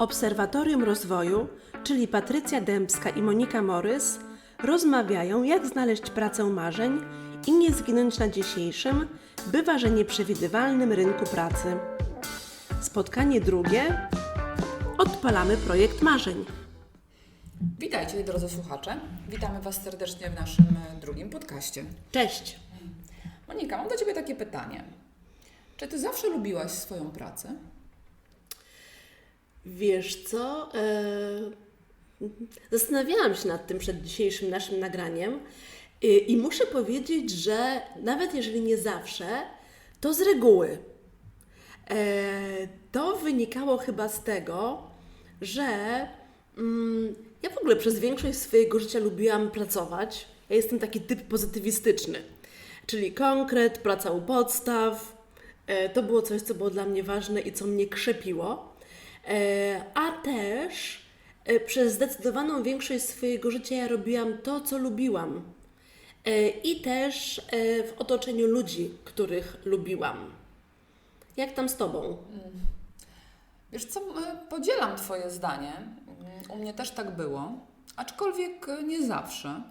Obserwatorium Rozwoju, czyli Patrycja Dębska i Monika Morys, rozmawiają, jak znaleźć pracę marzeń i nie zginąć na dzisiejszym, bywa, nieprzewidywalnym rynku pracy. Spotkanie drugie. Odpalamy projekt marzeń. Witajcie drodzy słuchacze. Witamy Was serdecznie w naszym e, drugim podcaście. Cześć! Monika, mam do Ciebie takie pytanie. Czy Ty zawsze lubiłaś swoją pracę? Wiesz co? e, Zastanawiałam się nad tym przed dzisiejszym naszym nagraniem i, i muszę powiedzieć, że nawet jeżeli nie zawsze, to z reguły. E, To wynikało chyba z tego, że mm, ja w ogóle przez większość swojego życia lubiłam pracować. Ja jestem taki typ pozytywistyczny, czyli konkret, praca u podstaw. E, To było coś, co było dla mnie ważne i co mnie krzepiło. E, A też e, przez zdecydowaną większość swojego życia ja robiłam to, co lubiłam. E, I też w otoczeniu ludzi, których lubiłam. Jak tam z Tobą? Wiesz co, podzielam Twoje zdanie. Mm, U mnie też tak było, aczkolwiek nie zawsze.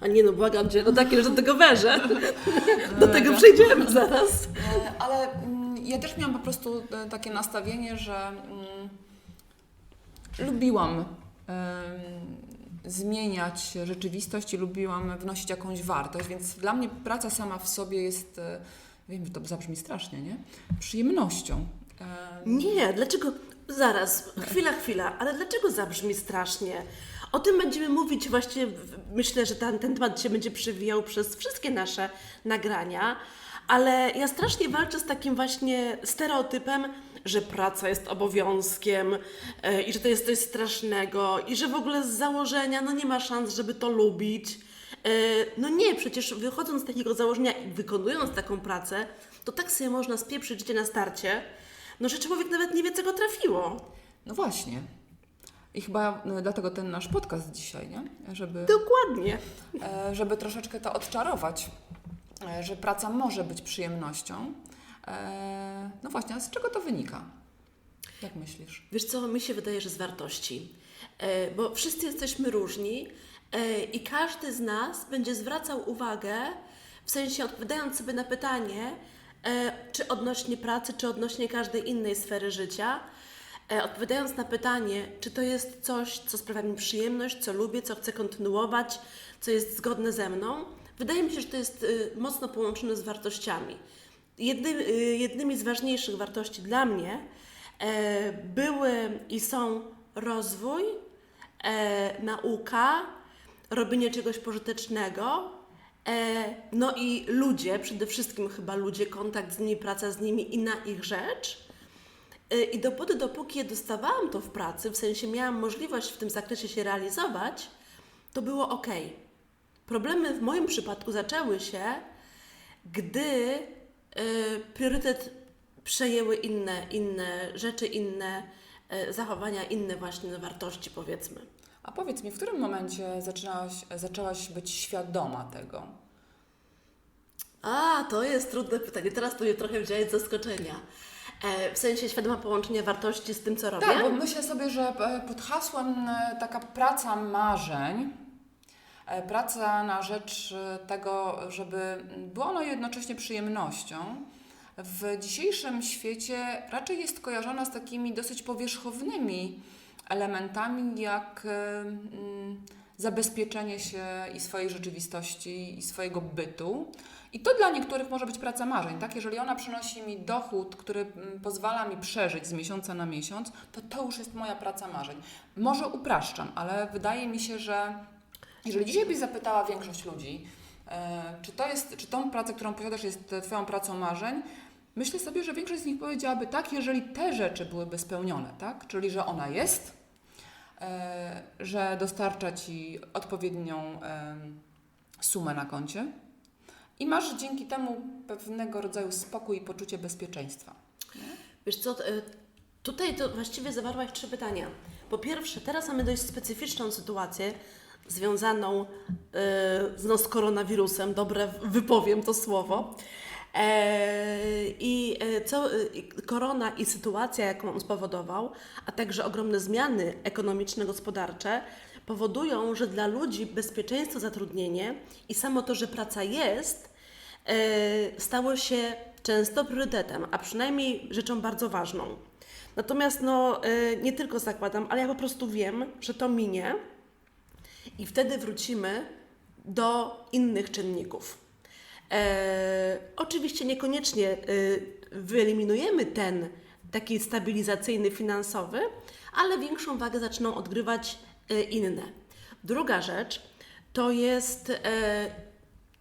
A nie no, błagam Cię, no takie, że do tego wężę. Do tego przejdziemy zaraz. Ale mm, ja też miałam po prostu e, takie nastawienie, że mm, lubiłam em, zmieniać rzeczywistość i lubiłam wnosić jakąś wartość, więc dla mnie praca sama w sobie jest, e, wiem, że to zabrzmi strasznie, nie? Przyjemnością. Em, Nie, dlaczego? Zaraz, chwila, chwila, ale dlaczego zabrzmi strasznie? O tym będziemy mówić właśnie, myślę, że ten, ten temat się będzie przewijał przez wszystkie nasze nagrania, ale ja strasznie walczę z takim właśnie stereotypem, że praca jest obowiązkiem e, i że to jest coś strasznego i że w ogóle z założenia no nie ma szans, żeby to lubić. E, No nie, przecież wychodząc z takiego założenia i wykonując taką pracę, to tak sobie można spieprzyć życie na starcie, no że człowiek nawet nie wie, co go trafiło. No właśnie. I chyba e, dlatego ten nasz podcast dzisiaj, nie? Żeby, Dokładnie. żeby troszeczkę to odczarować, że praca może być przyjemnością. E, No właśnie, a z czego to wynika? Jak myślisz? Wiesz co, mi się wydaje, że z wartości. E, Bo wszyscy jesteśmy różni e, i każdy z nas będzie zwracał uwagę, w sensie odpowiadając sobie na pytanie, e, czy odnośnie pracy, czy odnośnie każdej innej sfery życia, e, odpowiadając na pytanie, czy to jest coś, co sprawia mi przyjemność, co lubię, co chcę kontynuować, co jest zgodne ze mną, wydaje mi się, że to jest y, mocno połączone z wartościami. Jedny, y, jednymi z ważniejszych wartości dla mnie e, były i są rozwój, e, nauka, robienie czegoś pożytecznego, e, no i ludzie, przede wszystkim chyba ludzie, kontakt z nimi, praca z nimi i na ich rzecz. I dopóty, dopóki je dostawałam to w pracy, w sensie miałam możliwość w tym zakresie się realizować, to było ok. Problemy w moim przypadku zaczęły się, gdy y, priorytet przejęły inne, inne rzeczy, inne y, zachowania, inne właśnie wartości, powiedzmy. A powiedz mi, w którym momencie zaczynałaś, zaczęłaś być świadoma tego? A, to jest trudne pytanie. Teraz tu mnie trochę wziąłeś z zaskoczenia. E, w sensie świadoma połączenia wartości z tym, co robię. Tak, bo myślę sobie, że e, pod hasłem e, taka praca marzeń, praca na rzecz e, tego, żeby była ona jednocześnie przyjemnością, w dzisiejszym świecie raczej jest kojarzona z takimi dosyć powierzchownymi elementami, jak e, mm, zabezpieczenie się i swojej rzeczywistości, i swojego bytu. I to dla niektórych może być praca marzeń, tak? Jeżeli ona przynosi mi dochód, który mm, pozwala mi przeżyć z miesiąca na miesiąc, to to już jest moja praca marzeń. Może upraszczam, ale wydaje mi się, że jeżeli dzisiaj byś zapytała większość ludzi, e, czy to jest, czy tą pracę, którą posiadasz, jest Twoją pracą marzeń, myślę sobie, że większość z nich powiedziałaby tak, jeżeli te rzeczy byłyby spełnione, tak? Czyli, że ona jest, e, że dostarcza Ci odpowiednią sumę na koncie i masz dzięki temu pewnego rodzaju spokój i poczucie bezpieczeństwa. Wiesz co, e, tutaj to właściwie zawarłaś trzy pytania. Po pierwsze, teraz mamy dość specyficzną sytuację związaną e, z, no, z koronawirusem, dobre wypowiem to słowo. E, I e, co korona i sytuacja, jaką on spowodował, a także ogromne zmiany ekonomiczno-gospodarcze powodują, że dla ludzi bezpieczeństwo, zatrudnienie i samo to, że praca jest, stało się często priorytetem, a przynajmniej rzeczą bardzo ważną. Natomiast no, nie tylko zakładam, ale ja po prostu wiem, że to minie i wtedy wrócimy do innych czynników. E, oczywiście niekoniecznie e, wyeliminujemy ten taki stabilizacyjny finansowy, ale większą wagę zaczną odgrywać e, inne. Druga rzecz to jest e,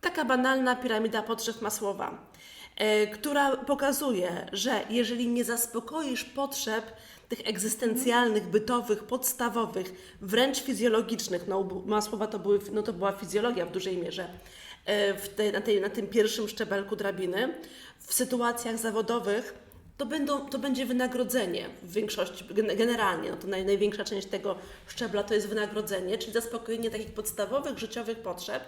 taka banalna piramida potrzeb Masłowa, e, która pokazuje, że jeżeli nie zaspokoisz potrzeb tych egzystencjalnych, bytowych, podstawowych, wręcz fizjologicznych, no Masłowa to, były, no to była fizjologia w dużej mierze, e, w tej, na, tej, na tym pierwszym szczebelku drabiny, w sytuacjach zawodowych to, będą, to będzie wynagrodzenie w większości, gen- generalnie, no to naj, największa część tego szczebla to jest wynagrodzenie, czyli zaspokojenie takich podstawowych życiowych potrzeb,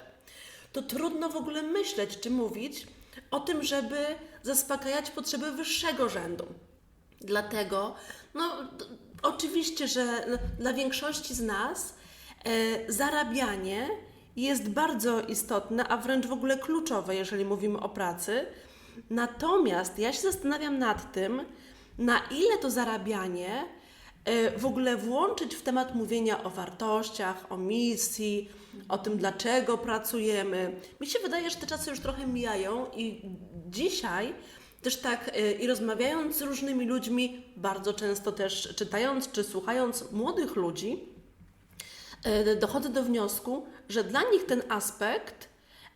to trudno w ogóle myśleć czy mówić o tym, żeby zaspokajać potrzeby wyższego rzędu. Dlatego, no, oczywiście, że dla większości z nas e, zarabianie jest bardzo istotne, a wręcz w ogóle kluczowe, jeżeli mówimy o pracy. Natomiast ja się zastanawiam nad tym, na ile to zarabianie e, w ogóle włączyć w temat mówienia o wartościach, o misji, o tym, dlaczego pracujemy. Mi się wydaje, że te czasy już trochę mijają i dzisiaj też tak e, i rozmawiając z różnymi ludźmi, bardzo często też czytając czy słuchając młodych ludzi, e, dochodzę do wniosku, że dla nich ten aspekt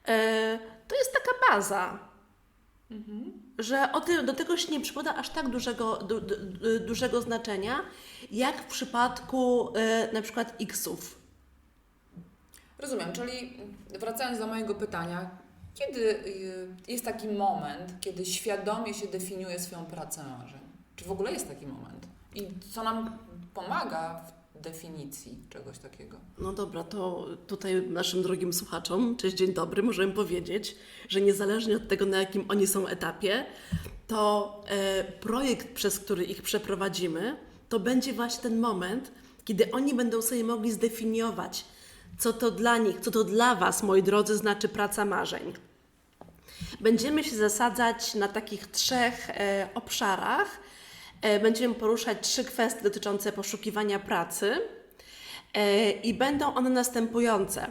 e, to jest taka baza. Że o ty, do tego się nie przykłada aż tak dużego, du, du, du, dużego znaczenia, jak w przypadku e, na przykład X-ów. Rozumiem, czyli wracając do mojego pytania, kiedy y, jest taki moment, kiedy świadomie się definiuje swoją pracę marzeń? Czy w ogóle jest taki moment? I co nam pomaga w definicji czegoś takiego? No dobra, to tutaj naszym drogim słuchaczom, cześć, dzień dobry, możemy powiedzieć, że niezależnie od tego, na jakim oni są etapie, to e, projekt, przez który ich przeprowadzimy, to będzie właśnie ten moment, kiedy oni będą sobie mogli zdefiniować, co to dla nich, co to dla Was, moi drodzy, znaczy praca marzeń. Będziemy się zasadzać na takich trzech e, obszarach. E, będziemy poruszać trzy kwestie dotyczące poszukiwania pracy. E, I będą one następujące.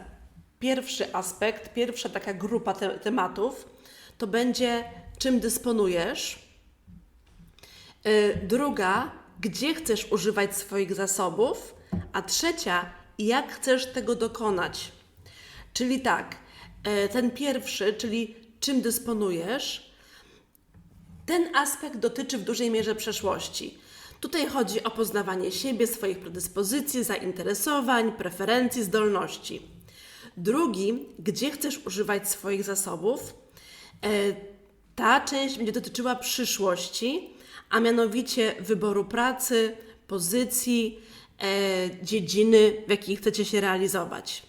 Pierwszy aspekt, pierwsza taka grupa te tematów to będzie czym dysponujesz. E, Druga, gdzie chcesz używać swoich zasobów. A trzecia, jak chcesz tego dokonać. Czyli tak, e, ten pierwszy, czyli czym dysponujesz, ten aspekt dotyczy w dużej mierze przeszłości. Tutaj chodzi o poznawanie siebie, swoich predyspozycji, zainteresowań, preferencji, zdolności. Drugi, gdzie chcesz używać swoich zasobów, e, ta część będzie dotyczyła przyszłości, a mianowicie wyboru pracy, pozycji, dziedziny, w jakiej chcecie się realizować.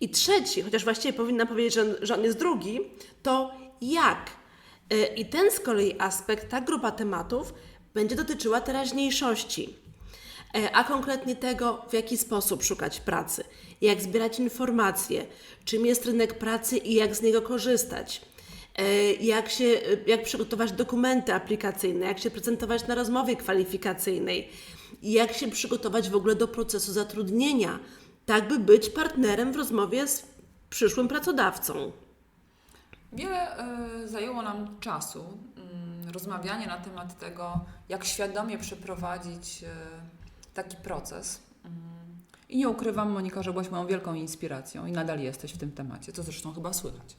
I trzeci, chociaż właściwie powinnam powiedzieć, że on, że on jest drugi, to jak. E, I ten z kolei aspekt, ta grupa tematów będzie dotyczyła teraźniejszości, E, a konkretnie tego, w jaki sposób szukać pracy, jak zbierać informacje, czym jest rynek pracy i jak z niego korzystać, e, jak, się, jak przygotować dokumenty aplikacyjne, jak się prezentować na rozmowie kwalifikacyjnej, jak się przygotować w ogóle do procesu zatrudnienia, tak by być partnerem w rozmowie z przyszłym pracodawcą. Wiele y, zajęło nam czasu mm, rozmawianie na temat tego, jak świadomie przeprowadzić y, taki proces. Mm. I nie ukrywam, Monika, że byłaś moją wielką inspiracją i nadal jesteś w tym temacie, co zresztą chyba słychać.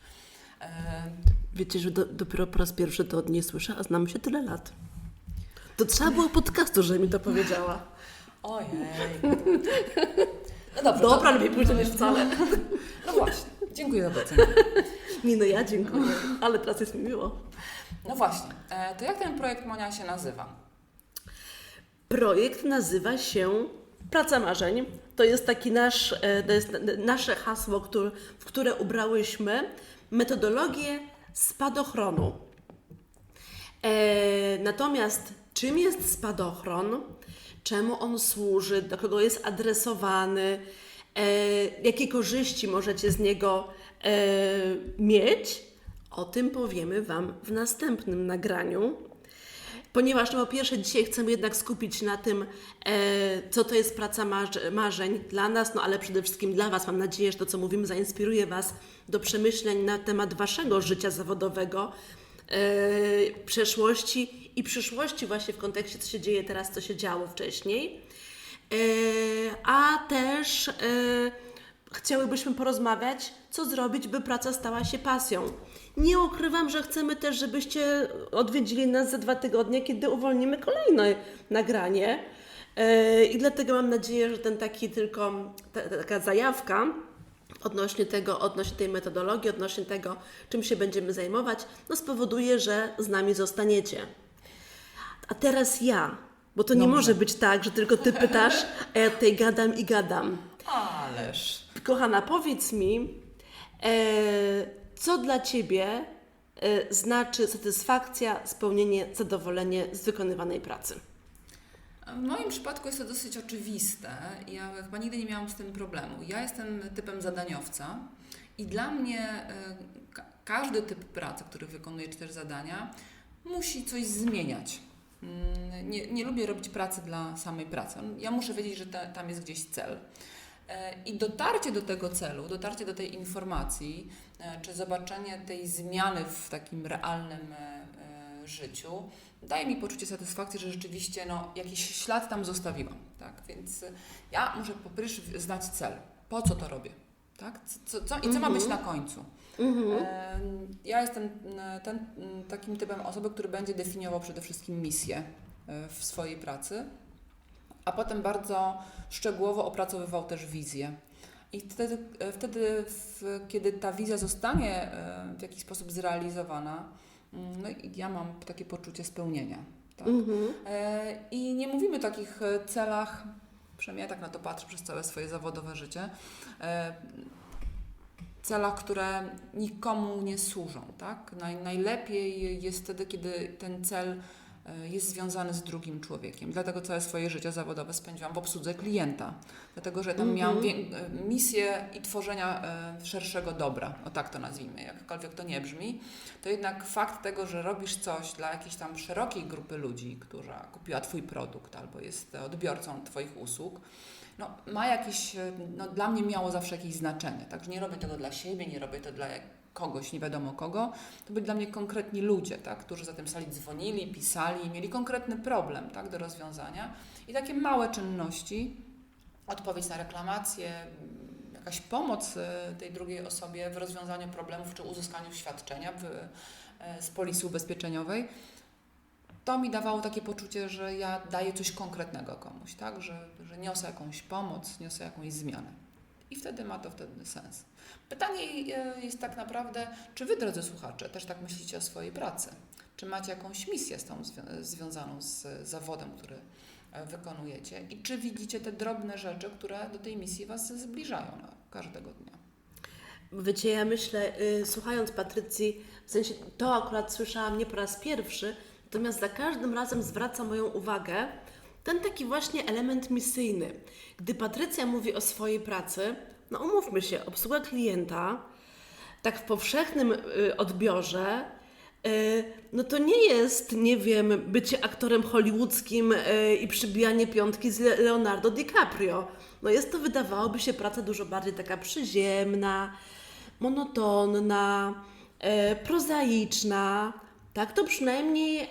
E, Wiecie, że do, dopiero po raz pierwszy to od niej słyszę, a znamy się tyle lat. To trzeba było podcastu, że mi to powiedziała. Ojej. No dobrze. Dobra, to- lepiej później niż wcale. No właśnie, dziękuję za docenienie. Nie no, ja dziękuję, ale teraz jest mi miło. No właśnie, e, to jak ten projekt Monia się nazywa? Projekt nazywa się Praca Marzeń. To jest taki nasz, e, to jest nasze hasło, w które ubrałyśmy metodologię spadochronu. E, natomiast czym jest spadochron? Czemu on służy? Do kogo jest adresowany? E, jakie korzyści możecie z niego e, mieć? O tym powiemy Wam w następnym nagraniu. Ponieważ no, po pierwsze dzisiaj chcemy jednak skupić na tym, e, co to jest praca marz- marzeń dla nas, no ale przede wszystkim dla Was. Mam nadzieję, że to, co mówimy, zainspiruje Was do przemyśleń na temat Waszego życia zawodowego, e, przeszłości i przyszłości właśnie w kontekście, co się dzieje teraz, co się działo wcześniej. E, a też e, chciałybyśmy porozmawiać, co zrobić, by praca stała się pasją. Nie ukrywam, że chcemy też, żebyście odwiedzili nas za dwa tygodnie, kiedy uwolnimy kolejne nagranie. I dlatego mam nadzieję, że ten taki tylko, ta, taka zajawka odnośnie tego, odnośnie tej metodologii, odnośnie tego, czym się będziemy zajmować, no spowoduje, że z nami zostaniecie. A teraz ja, bo to nie Dobrze. może być tak, że tylko ty pytasz, a ja tutaj gadam i gadam. Ależ. Kochana, powiedz mi, e, co dla Ciebie e, znaczy satysfakcja, spełnienie, zadowolenie z wykonywanej pracy? W moim przypadku jest to dosyć oczywiste. Ja chyba nigdy nie miałam z tym problemu. Ja jestem typem zadaniowca i dla mnie e, ka- każdy typ pracy, który wykonuje cztery zadania, musi coś zmieniać. Mm, Nie, nie lubię robić pracy dla samej pracy. Ja muszę wiedzieć, że ta, tam jest gdzieś cel. E, I dotarcie do tego celu, dotarcie do tej informacji, e, czy zobaczenie tej zmiany w takim realnym życiu, daje mi poczucie satysfakcji, że rzeczywiście no, jakiś ślad tam zostawiłam. Tak? Więc e, ja muszę po pierwsze znać cel. Po co to robię? Tak? Co, co, I co ma być na końcu? Mhm. Em, Ja jestem e, ten, takim typem osoby, który będzie definiował przede wszystkim misję e, w swojej pracy, a potem bardzo szczegółowo opracowywał też wizję. I wtedy, e, wtedy w, kiedy ta wizja zostanie e, w jakiś sposób zrealizowana, no i ja mam takie poczucie spełnienia. Tak? Mhm. E, I nie mówimy o takich e, celach, przynajmniej ja tak na to patrzę przez całe swoje zawodowe życie, e, celach, które nikomu nie służą. Tak? Naj, najlepiej jest wtedy, kiedy ten cel jest związany z drugim człowiekiem. Dlatego całe swoje życie zawodowe spędziłam w obsłudze klienta. Dlatego, że tam Mhm. miałam wię- e, misję i tworzenia e, szerszego dobra, o tak to nazwijmy, jakkolwiek to nie brzmi, to jednak fakt tego, że robisz coś dla jakiejś tam szerokiej grupy ludzi, która kupiła Twój produkt albo jest odbiorcą Twoich usług, no, ma jakieś, e, no, dla mnie miało zawsze jakieś znaczenie. Także nie robię tego dla siebie, nie robię to dla kogoś, nie wiadomo kogo. To byli dla mnie konkretni ludzie, tak, którzy za tym sali dzwonili, pisali, mieli konkretny problem tak, do rozwiązania. I takie małe czynności, odpowiedź na reklamację, jakaś pomoc e, tej drugiej osobie w rozwiązaniu problemów czy uzyskaniu świadczenia w, e, z polisy ubezpieczeniowej, to mi dawało takie poczucie, że ja daję coś konkretnego komuś, tak? że, że niosę jakąś pomoc, niosę jakąś zmianę. I wtedy ma to wtedy sens. Pytanie e, jest tak naprawdę, czy Wy, drodzy słuchacze, też tak myślicie o swojej pracy? Czy macie jakąś misję z tą zwią- związaną z zawodem, który e, wykonujecie? I czy widzicie te drobne rzeczy, które do tej misji Was zbliżają każdego dnia? Wiecie, ja myślę, y, słuchając Patrycji, w sensie to akurat słyszałam nie po raz pierwszy, natomiast za każdym razem zwraca moją uwagę ten taki właśnie element misyjny. Gdy Patrycja mówi o swojej pracy, no umówmy się, obsługa klienta, tak w powszechnym y, odbiorze, y, no to nie jest, nie wiem, bycie aktorem hollywoodzkim y, i przybijanie piątki z Le- Leonardo DiCaprio. No jest to, wydawałoby się, praca dużo bardziej taka przyziemna, monotonna, prozaiczna. Tak to przynajmniej, e,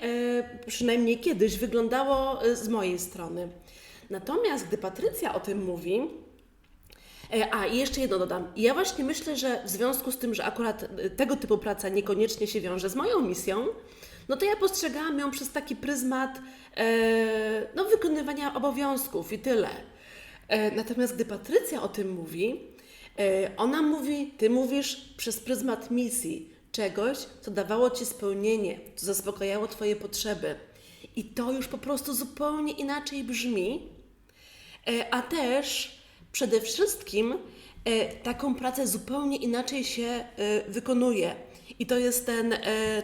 przynajmniej kiedyś wyglądało e, z mojej strony. Natomiast gdy Patrycja o tym mówi, E, A, i jeszcze jedno dodam. Ja właśnie myślę, że w związku z tym, że akurat tego typu praca niekoniecznie się wiąże z moją misją, no to ja postrzegałam ją przez taki pryzmat no, wykonywania obowiązków i tyle. Natomiast gdy Patrycja o tym mówi, ona mówi, ty mówisz przez pryzmat misji, czegoś, co dawało ci spełnienie, co zaspokajało twoje potrzeby. I to już po prostu zupełnie inaczej brzmi, E, A też przede wszystkim e, taką pracę zupełnie inaczej się e, wykonuje. I to jest ten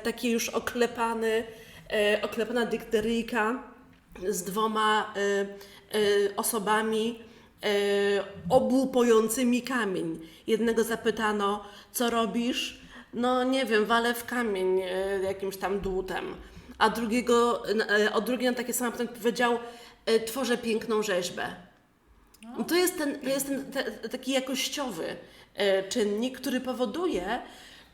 taki już oklepany oklepana dykteryjka z dwoma osobami obu pojącymi kamień. Jednego zapytano, co robisz? No nie wiem, walę w kamień e, jakimś tam dłutem. A drugiego, e, od drugiego na takie samo pytanie powiedział, e, tworzę piękną rzeźbę. No to jest ten, jest ten te, taki jakościowy czynnik, który powoduje,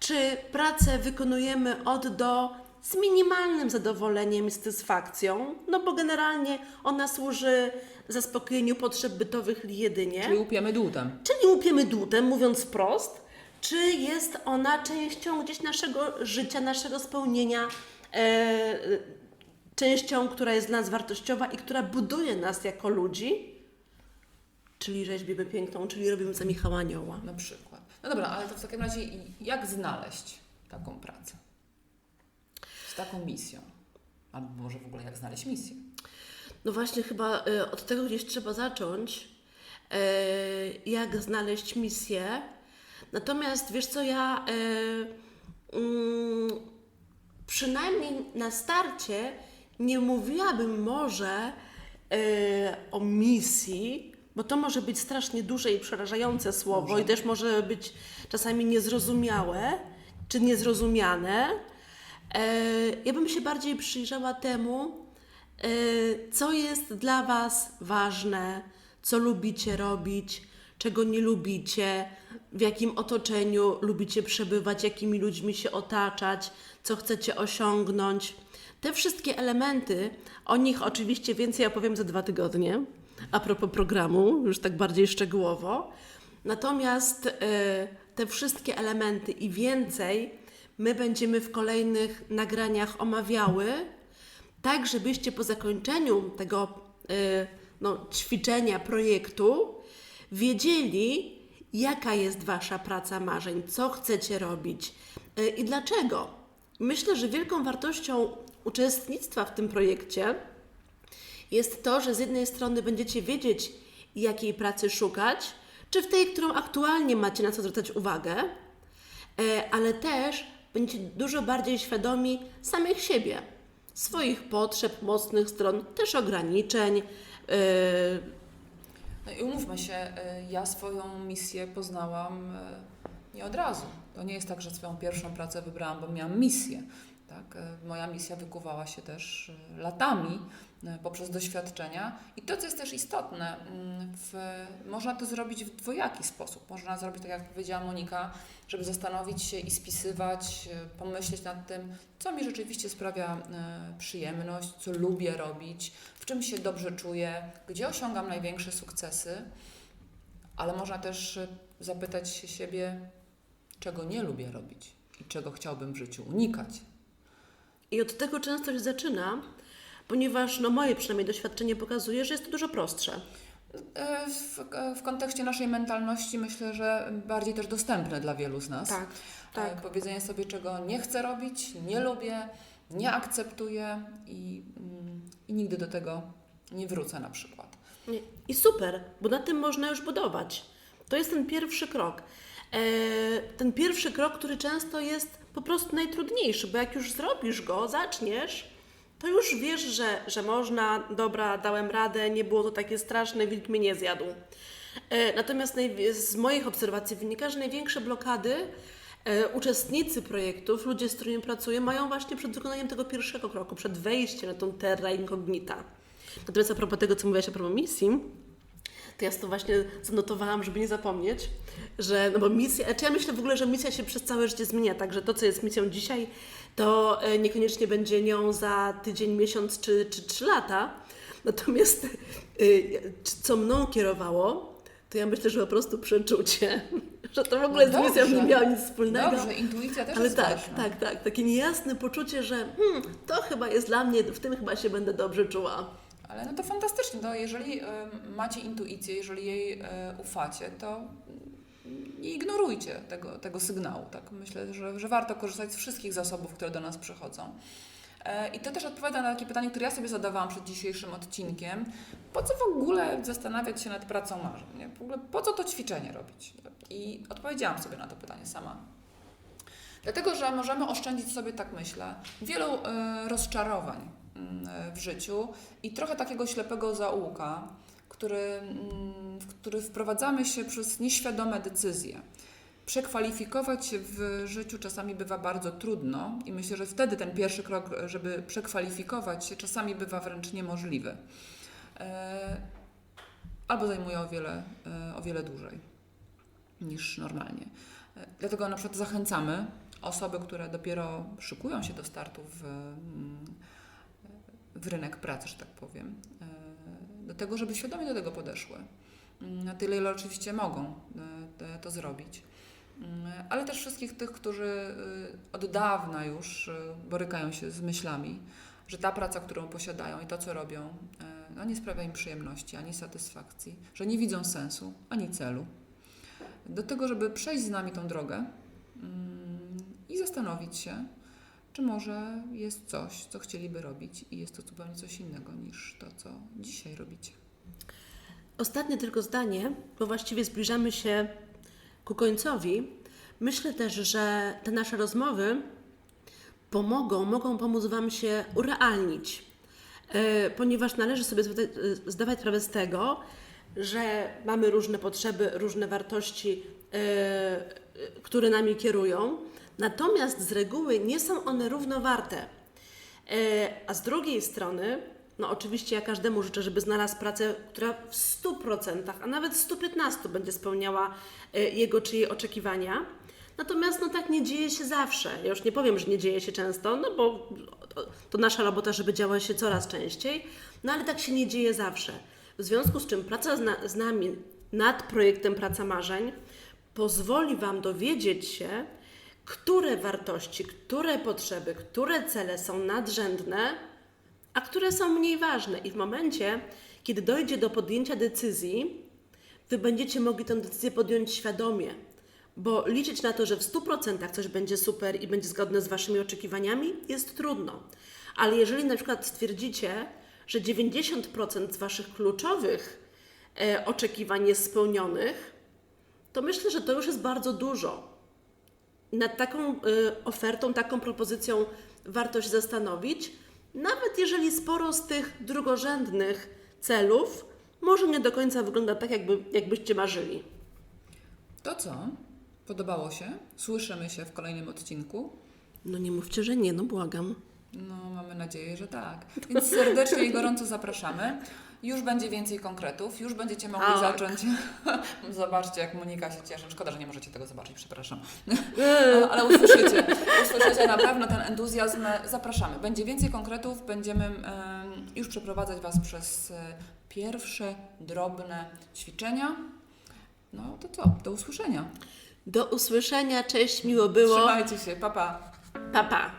czy pracę wykonujemy od do z minimalnym zadowoleniem i satysfakcją, no bo generalnie ona służy zaspokojeniu potrzeb bytowych jedynie. Czyli łupiemy dłutem. Czyli łupiemy dłutem, mówiąc wprost, czy jest ona częścią gdzieś naszego życia, naszego spełnienia, e, częścią, która jest dla nas wartościowa i która buduje nas jako ludzi, czyli rzeźbimy piękną, czyli robimy za Michała Anioła. Na przykład. No dobra, ale to w takim razie jak znaleźć taką pracę? Z taką misją? Albo może w ogóle jak znaleźć misję? No właśnie, chyba e, od tego gdzieś trzeba zacząć, e, jak znaleźć misję. Natomiast wiesz co, ja e, mm, przynajmniej na starcie nie mówiłabym może e, o misji, bo to może być strasznie duże i przerażające słowo Może. i też może być czasami niezrozumiałe czy niezrozumiane. E, ja bym się bardziej przyjrzała temu, co jest dla Was ważne, co lubicie robić, czego nie lubicie, w jakim otoczeniu lubicie przebywać, jakimi ludźmi się otaczać, co chcecie osiągnąć. Te wszystkie elementy, o nich oczywiście więcej opowiem za dwa tygodnie, a propos programu, już tak bardziej szczegółowo. Natomiast e, te wszystkie elementy i więcej my będziemy w kolejnych nagraniach omawiały, tak żebyście po zakończeniu tego e, no, ćwiczenia, projektu wiedzieli, jaka jest Wasza praca marzeń, co chcecie robić e, i dlaczego. Myślę, że wielką wartością uczestnictwa w tym projekcie jest to, że z jednej strony będziecie wiedzieć, jakiej pracy szukać, czy w tej, którą aktualnie macie na co zwracać uwagę, e, ale też będziecie dużo bardziej świadomi samych siebie, swoich potrzeb, mocnych stron, też ograniczeń. e, No i umówmy się, y, ja swoją misję poznałam y, nie od razu. To nie jest tak, że swoją pierwszą pracę wybrałam, bo miałam misję. Tak? Y, Moja misja wykuwała się też y, latami y, poprzez doświadczenia. I to, co jest też istotne, mm, w, można to zrobić w dwojaki sposób. Można zrobić, tak jak powiedziała Monika, żeby zastanowić się i spisywać, pomyśleć nad tym, co mi rzeczywiście sprawia przyjemność, co lubię robić, w czym się dobrze czuję, gdzie osiągam największe sukcesy, ale można też zapytać się siebie, czego nie lubię robić i czego chciałbym w życiu unikać. I od tego często się zaczyna, ponieważ no, moje przynajmniej doświadczenie pokazuje, że jest to dużo prostsze. E, W, w kontekście naszej mentalności myślę, że bardziej też dostępne dla wielu z nas. Tak, tak. E, Powiedzenie sobie, czego nie chcę robić, nie lubię, nie akceptuję i, mm, i nigdy do tego nie wrócę na przykład. I super, bo na tym można już budować. To jest ten pierwszy krok. E, ten pierwszy krok, który często jest po prostu najtrudniejszy, bo jak już zrobisz go, zaczniesz, to już wiesz, że, że można, dobra, dałem radę, nie było to takie straszne, wilk mnie nie zjadł. E, natomiast z moich obserwacji wynika, że największe blokady e, uczestnicy projektów, ludzie, z którymi pracuję, mają właśnie przed wykonaniem tego pierwszego kroku, przed wejściem na tą terra incognita. Natomiast a propos tego, co mówiłaś a propos misji, to ja to właśnie zanotowałam, żeby nie zapomnieć, że, no bo misja, czy ja myślę w ogóle, że misja się przez całe życie zmienia, także to, co jest misją dzisiaj, to e, niekoniecznie będzie nią za tydzień, miesiąc czy, czy trzy lata. Natomiast y, co mną kierowało, to ja myślę, że po prostu przeczucie, że to w ogóle z No misją nie miało nic wspólnego. Dobrze, intuicja też Ale jest tak, ważna. tak, tak. Takie niejasne poczucie, że hmm, to chyba jest dla mnie, w tym chyba się będę dobrze czuła. Ale no to fantastycznie. No, jeżeli y, macie intuicję, jeżeli jej y, ufacie, to nie ignorujcie tego, tego sygnału. Tak? Myślę, że, że warto korzystać z wszystkich zasobów, które do nas przychodzą. E, I to też odpowiada na takie pytanie, które ja sobie zadawałam przed dzisiejszym odcinkiem. Po co w ogóle zastanawiać się nad pracą marzeń? W ogóle po co to ćwiczenie robić? I odpowiedziałam sobie na to pytanie sama. Dlatego, że możemy oszczędzić sobie, tak myślę, wielu e, rozczarowań e, w życiu i trochę takiego ślepego zaułka, który, mm, w który wprowadzamy się przez nieświadome decyzje. Przekwalifikować się w życiu czasami bywa bardzo trudno i myślę, że wtedy ten pierwszy krok, żeby przekwalifikować się, czasami bywa wręcz niemożliwy. E, Albo zajmuje o wiele, e, o wiele dłużej niż normalnie. E, Dlatego na przykład zachęcamy osoby, które dopiero szykują się do startu w, mm, w rynek pracy, że tak powiem, e, do tego, żeby świadomie do tego podeszły. Mm, Na tyle, ile oczywiście mogą e, to zrobić. Mm, Ale też wszystkich tych, którzy y, od dawna już borykają się z myślami, że ta praca, którą posiadają i to, co robią, e, no nie sprawia im przyjemności ani satysfakcji, że nie widzą sensu ani celu. Do tego, żeby przejść z nami tą drogę mm, i zastanowić się, czy może jest coś, co chcieliby robić i jest to zupełnie coś innego niż to, co dzisiaj robicie. Ostatnie tylko zdanie, bo właściwie zbliżamy się ku końcowi. Myślę też, że te nasze rozmowy pomogą, mogą pomóc Wam się urealnić, E, ponieważ należy sobie e, zdawać sprawę z tego, że mamy różne potrzeby, różne wartości, e, które nami kierują, natomiast z reguły nie są one równowarte. E, A z drugiej strony, no oczywiście ja każdemu życzę, żeby znalazł pracę, która w 100%, a nawet w 115% będzie spełniała e, jego czy jej oczekiwania. Natomiast no tak nie dzieje się zawsze. Ja już nie powiem, że nie dzieje się często, no bo to, nasza robota, żeby działo się coraz częściej, no ale tak się nie dzieje zawsze. W związku z czym praca z nami nad projektem Praca Marzeń pozwoli Wam dowiedzieć się, które wartości, które potrzeby, które cele są nadrzędne, a które są mniej ważne. I w momencie, kiedy dojdzie do podjęcia decyzji, Wy będziecie mogli tę decyzję podjąć świadomie, bo liczyć na to, że w 100% coś będzie super i będzie zgodne z Waszymi oczekiwaniami, jest trudno. Ale jeżeli na przykład stwierdzicie, że 90% z Waszych kluczowych e, oczekiwań jest spełnionych, to myślę, że to już jest bardzo dużo nad taką y, ofertą, taką propozycją warto się zastanowić, nawet jeżeli sporo z tych drugorzędnych celów może nie do końca wygląda tak, jakby, jakbyście marzyli. To co? Podobało się? Słyszymy się w kolejnym odcinku? No nie mówcie, że nie, no błagam. No, mamy nadzieję, że tak. Więc serdecznie i gorąco zapraszamy. Już będzie więcej konkretów, już będziecie mogli Tak. zacząć. Zobaczcie, jak Monika się cieszy. Szkoda, że nie możecie tego zobaczyć, przepraszam. Eee. Ale usłyszycie, usłyszycie na pewno ten entuzjazm. Zapraszamy. Będzie więcej konkretów, będziemy em, już przeprowadzać Was przez e, pierwsze drobne ćwiczenia. No to co? Do usłyszenia. Do usłyszenia, cześć, miło było. Trzymajcie się, pa pa. Pa, pa.